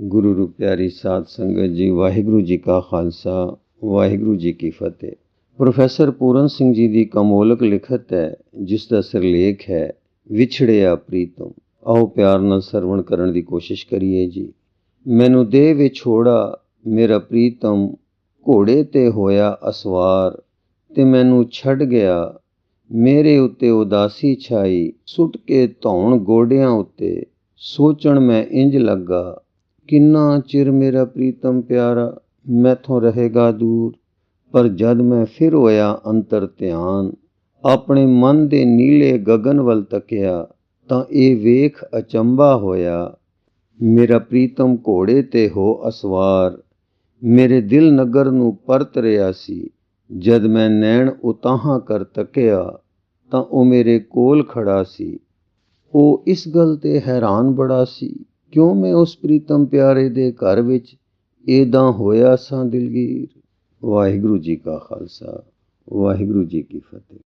ਗੁਰੂ ਰੂਪ ਪਿਆਰੀ ਸਾਧ ਸੰਗਤ ਜੀ, ਵਾਹਿਗੁਰੂ ਜੀ ਕਾ ਖਾਲਸਾ, ਵਾਹਿਗੁਰੂ ਜੀ ਕੀ ਫਤਿਹ। ਪ੍ਰੋਫੈਸਰ ਪੂਰਨ ਸਿੰਘ ਜੀ ਦੀ ਕਮੋਲਕ ਲਿਖਤ ਹੈ, ਜਿਸ ਦਾ ਸਿਰਲੇਖ ਹੈ, ਵਿਛੜਿਆ ਪ੍ਰੀਤਮ। ਆਓ ਪਿਆਰ ਨਾਲ ਸਰਵਣ ਕਰਨ ਦੀ ਕੋਸ਼ਿਸ਼ ਕਰੀਏ ਜੀ। ਮੈਨੂੰ ਦੇ ਵਿਛੋੜਾ ਮੇਰਾ ਪ੍ਰੀਤਮ ਘੋੜੇ ਤੇ ਹੋਇਆ ਅਸਵਾਰ, ਤੇ ਮੈਨੂੰ ਛੱਡ ਗਿਆ, ਮੇਰੇ ਉੱਤੇ ਉਦਾਸੀ ਛਾਈ, ਸੁੱਟ ਕੇ ਧੌਣ ਗੋਡਿਆਂ ਉੱਤੇ, ਸੋਚਣ ਮੈਂ ਇੰਜ ਲੱਗਾ। ਕਿੰਨਾ ਚਿਰ ਮੇਰਾ ਪ੍ਰੀਤਮ ਪਿਆਰਾ ਮੈਥੋਂ ਰਹੇਗਾ ਦੂਰ? ਪਰ ਜਦ ਮੈਂ ਫਿਰ ਹੋਇਆ ਅੰਤਰ ਧਿਆਨ, ਆਪਣੇ ਮਨ ਦੇ ਨੀਲੇ ਗगन ਵੱਲ ਤੱਕਿਆ, ਤਾਂ ਇਹ ਵੇਖ ਅਚੰਭਾ ਹੋਇਆ, ਮੇਰਾ ਪ੍ਰੀਤਮ ਘੋੜੇ ਤੇ ਹੋ ਅਸਵਾਰ। ਮੇਰੇ ਦਿਲ ਨਗਰ ਨੂੰ ਪਰਤ ਰਿਹਾ ਸੀ। ਜਦ ਮੈਂ ਨੈਣ ਉਤਾਹਾਂ ਕਰ ਤੱਕਿਆ, ਤਾਂ ਉਹ ਮੇਰੇ ਕੋਲ ਖੜਾ ਸੀ। ਉਹ ਇਸ ਗੱਲ ਤੇ ਹੈਰਾਨ ਬੜਾ ਸੀ। ਕਿਉਂ ਮੈਂ ਉਸ ਪ੍ਰੀਤਮ ਪਿਆਰੇ ਦੇ ਘਰ ਵਿੱਚ ਏਦਾਂ ਹੋਇਆ ਸਾਂ ਦਿਲਗੀਰ? ਵਾਹਿਗੁਰੂ ਜੀ ਕਾ ਖਾਲਸਾ, ਵਾਹਿਗੁਰੂ ਜੀ ਕੀ ਫਤਿਹ।